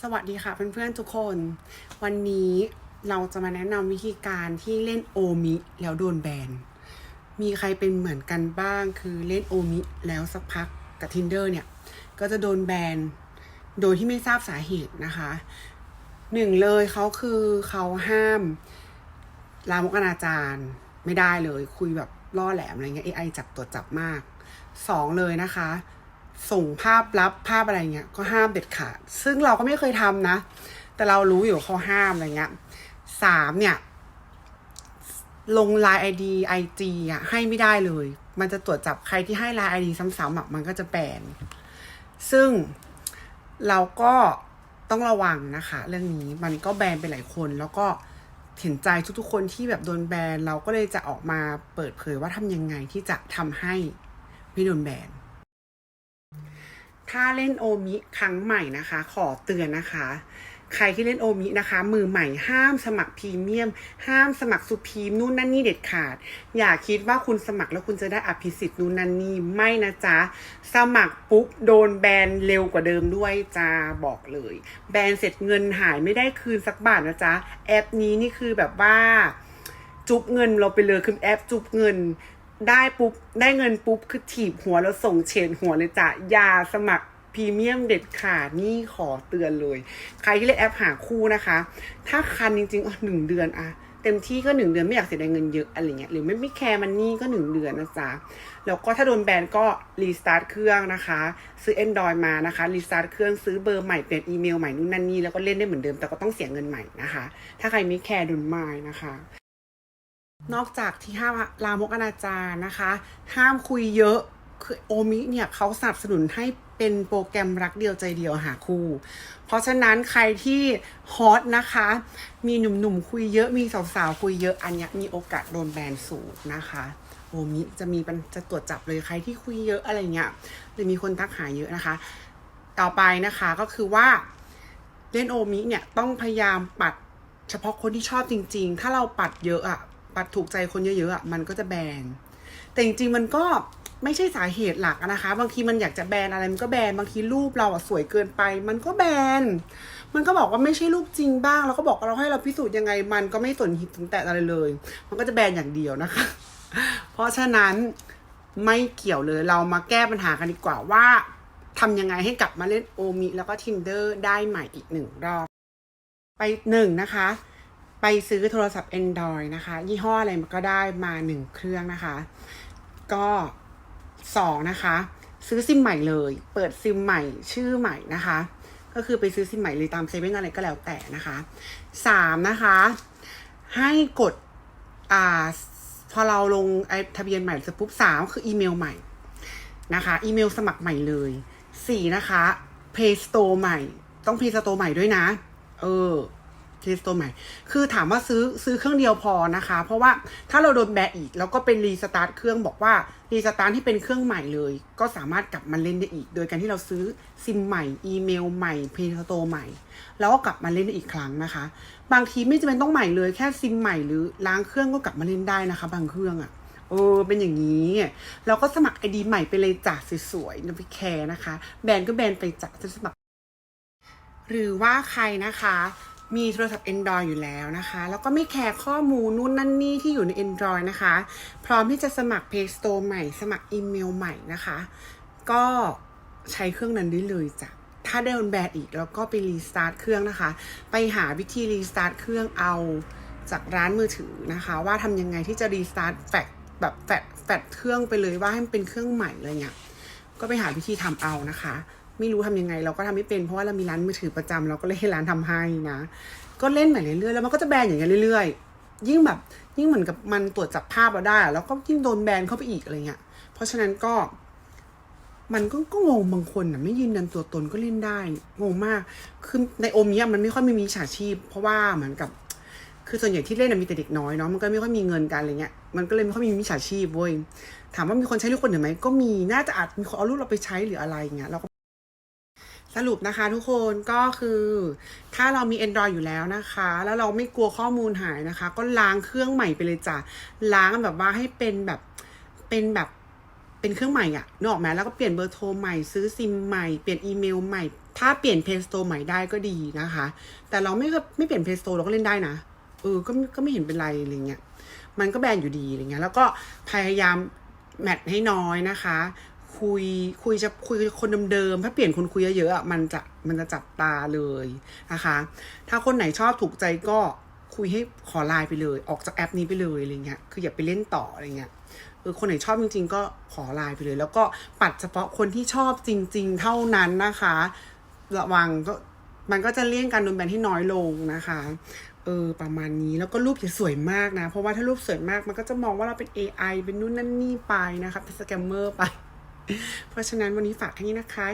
สวัสดีค่ะเพื่อนๆทุกคน วันนี้เราจะมาแนะนำวิธีการที่เล่นโอมิแล้วโดนแบน มีใครเป็นเหมือนกันบ้าง คือเล่นโอมิแล้วสักพักกับ Tinder เนี่ย ก็จะโดนแบน โดยที่ไม่ทราบสาเหตุนะคะหนึ่งเลยเขาคือเขาห้ามลามกอนาจารไม่ได้เลยคุยแบบล่อแหลมอะไรเงี้ย AI จับตัวจับมากสองเลยนะคะ ส่งภาพลับภาพอะไรเงี้ยก็ห้ามเด็ดขาด ซึ่งเราก็ไม่เคยทำนะ แต่เรารู้อยู่เขาห้ามอะไรเงี้ยสามเนี่ย ลงไลน์ไอดีไอจีอะให้ไม่ได้เลย มันจะตรวจจับใครที่ให้ไลน์ไอดีซ้ำๆอะมันก็จะแบนซึ่งเราก็ต้องระวังนะคะ เรื่องนี้มันก็แบนไปหลายคน แล้วก็เห็นใจทุกๆคนที่แบบโดนแบน เราก็เลยจะออกมาเปิดเผยว่าทำยังไงที่จะทำให้ไม่โดนแบน ถ้าเล่นโอมิครั้งใหม่นะคะ ขอเตือนนะคะ ใครที่เล่นโอมินะคะ มือใหม่ห้ามสมัครพรีเมียม ห้ามสมัครสุพีมนู่นนั่นนี่เด็ดขาด อย่าคิดว่าคุณสมัครแล้วคุณจะได้อภิสิทธิ์นู่นนั่นนี่ไม่นะจ๊ะ สมัครปุ๊บโดนแบนเร็วกว่าเดิมด้วยจ้าบอกเลย แบนเสร็จเงินหายไม่ได้คืนสักบาทนะจ๊ะแอปนี้นี่คือแบบว่าจุบเงินเราไปเลยคือแอปจุบเงิน ได้ปุ๊บ ได้เงินปุ๊บ คือถีบหัวแล้วส่งเฉนหัวเลยจ้ะยาสมัครพรีเมียมเด็ดขาดนี่ขอเตือนเลย ใครที่เล่นแอปหาคู่นะคะ ถ้าคันจริงๆอ๋อหนึ่งเดือนอะเต็มที่ก็หนึ่งเดือนไม่อยากเสียดายเงินเยอะอะไรเงี้ยหรือไม่ไม่แคร์มันนี่ก็หนึ่งเดือนนะจ๊ะแล้วก็ถ้าโดนแบนก็รีสตาร์ทเครื่องนะคะ ซื้อ Android มานะคะรีสตาร์ทเครื่องซื้อเบอร์ใหม่เปลี่ยนอีเมลใหม่นู่นนั่นนี่แล้วก็เล่นได้เหมือนเดิมแต่ก็ต้องเสียเงินใหม่นะคะ ถ้าใครไม่แคร์โดนไม้นะคะ นอกจากที่ห้ามลามกอนาจารนะคะ ห้ามคุยเยอะคือโอมิเนี่ยเขาสนับสนุนให้เป็นโปรแกรมรักเดียวใจเดียวหาคู่ เพราะฉะนั้นใครที่ฮอตนะคะ มีหนุ่มๆคุยเยอะ มีสาวๆคุยเยอะ อันนี้มีโอกาสโดนแบนสูงนะคะโอมิจะมีปัญจะตรวจจับเลยใครที่คุยเยอะอะไรเงี้ยหรือมีคนทักหาเยอะนะคะ ต่อไปนะคะก็คือว่าเล่นโอมิเนี่ยต้องพยายามปัดเฉพาะคนที่ชอบจริง ๆ ถ้าเราปัดเยอะอะ ปัดถูกใจคนเยอะๆอะมันก็จะแบนแต่จริงๆมันก็ไม่ใช่สาเหตุหลักนะคะ บางทีมันอยากจะแบนอะไรมันก็แบนบางทีรูปเราอะสวยเกินไป มันก็แบนมันก็บอกว่าไม่ใช่รูปจริงบ้าง แล้วก็บอกเราให้เราพิสูจน์ยังไง มันก็ไม่สนหิดสนแตะอะไรเลย มันก็จะแบนอย่างเดียวนะคะ เพราะฉะนั้นไม่เกี่ยวเลยเรามาแก้ปัญหากันดีกว่าว่าทำยังไงให้กลับมาเล่นโอมิแล้วก็ tinder ได้ใหม่อีกหนึ่งรอบ ไปหนึ่งนะคะ ไปซื้อโทรศัพท์ Android นะคะ ยี่ห้ออะไรมันก็ได้มาหนึ่งเครื่องนะคะ ก็สองนะคะ ซื้อซิมใหม่เลย เปิดซิมใหม่ชื่อใหม่นะคะ ก็คือไปซื้อซิมใหม่เลยตามเซเว่นอะไรก็แล้วแต่นะคะสามนะคะ ให้กดอ่าพอเราลงไอทะเบียนใหม่เสร็จปุ๊บสามคืออีเมลใหม่นะคะ อีเมลสมัครใหม่เลยสี่นะคะ Play Store ใหม่ ต้อง Play Store ใหม่ด้วยนะ เออ Play Store ใหม่ คือถามว่าซื้อซื้อเครื่องเดียวพอนะคะ เพราะว่าถ้าเราโดนแบนอีกแล้วก็เป็นรีสตาร์ทเครื่องบอกว่ารีสตาร์ทที่เป็นเครื่องใหม่เลย ก็สามารถกลับมาเล่นได้อีก โดยการที่เราซื้อซิมใหม่ อีเมลใหม่ Play Store ใหม่ แล้วก็กลับมาเล่นได้อีกครั้งนะคะ บางทีไม่จำเป็นต้องใหม่เลยแค่ซิมใหม่หรือล้างเครื่องก็กลับมาเล่นได้นะคะ บางเครื่องอะ่ะเออเป็นอย่างนี้ เราก็สมัครไอดีใหม่ไปเลยจ้ะสวยๆนะพี่แคร์นะคะ แบรนด์ก็แบรนด์ไปจ้ะจะสมัคร หรือว่าใครนะคะ มีโทรศัพท์ Android อยู่แล้วนะคะ แล้วก็ไม่แคร์ข้อมูลนู่นนั่นนี่ที่อยู่ใน Android นะคะ พร้อมที่จะสมัคร Play Store ใหม่ สมัครอีเมลใหม่นะคะ ก็ใช้เครื่องนั้นได้เลยจ้ะถ้าได้โดนแบนอีกแล้วก็ไปรีสตาร์ทเครื่องนะคะ ไปหาวิธีรีสตาร์ทเครื่องเอาจากร้านมือถือนะคะ ว่าทำยังไงที่จะรีสตาร์ทแฟลชแบบแฟลชแฟลชเครื่องไปเลยว่าให้มันเป็นเครื่องใหม่อะไรเงี้ยก็ไปหาวิธีทำเอานะคะ ไม่รู้ทำยังไง เราก็ทำไม่เป็นเพราะว่าเรามีร้านมือถือประจำเราก็เลยให้ร้านทำให้นะก็เล่นใหม่เรื่อยๆแล้วมันก็จะแบนอย่างเงี้ยเรื่อยๆ ยิ่งแบบยิ่งเหมือนกับมันตรวจจับภาพเราได้ แล้วก็ยิ่งโดนแบนเข้าไปอีกอะไรเงี้ยเพราะฉะนั้นก็ มันก็ก็งงบางคนอะไม่ยืนยันตัวตนก็เล่นได้งงมากคือในอมิอะมันไม่ค่อยไม่มีฉาชีพ เพราะว่าเหมือนกับ คือส่วนใหญ่ที่เล่นมีแต่เด็กน้อยเนาะมันก็ไม่ค่อยมีเงินกันอะไรเงี้ยมันก็เลยไม่ค่อยมีมิจฉาชีพเว้ยถามว่ามีคนใช้ลูกคนอื่นไหมก็มีน่าจะอาจมีคนเอาลูกเราไปใช้หรืออะไรเงี้ยเราก็ สรุปนะคะทุกคนก็คือถ้าเรามี Android อยู่แล้วนะคะ แล้วเราไม่กลัวข้อมูลหายนะคะ ก็ล้างเครื่องใหม่ไปเลยจ้ะล้างแบบว่าให้เป็นแบบเป็นแบบเป็นเครื่องใหม่อะนึกออกไหมแล้วก็เปลี่ยนเบอร์โทรใหม่ซื้อซิมใหม่เปลี่ยนอีเมลใหม่ ถ้าเปลี่ยนเพย์สโตร์ใหม่ได้ก็ดีนะคะ แต่เราไม่ไม่เปลี่ยนเพย์สโตร์เราก็เล่นได้นะเออก็ก็ไม่เห็นเป็นไรอะไรเงี้ยมันก็แบนอยู่ดีอะไรเงี้ยแล้วก็พยายามแมทให้น้อยนะคะ คุยคุยจะคุยคนเดิมๆถ้าเปลี่ยนคนคุยเยอะๆมันจะมันจะจับตาเลยนะคะ ถ้าคนไหนชอบถูกใจก็คุยให้ขอไลน์ไปเลย ออกจากแอปนี้ไปเลยอะไรเงี้ยคืออย่าไปเล่นต่ออะไรเงี้ยเออคนไหนชอบจริง ๆ ก็ขอไลน์ไปเลย แล้วก็ปัดเฉพาะคนที่ชอบจริง ๆ เท่านั้นนะคะ ระวังก็มันก็จะเลี่ยงการโดนแบนที่น้อยลงนะคะ เออประมาณนี้แล้วก็รูปอย่สวยมากนะ เพราะว่าถ้ารูปสวยมากมันก็จะมองว่าเราเป็น AI เป็นนู่นนั่นนี่ไปนะคะเป็นสแกมเมอร์ไป เพราะฉะนั้นวันนี้ฝากแค่นี้นะคะ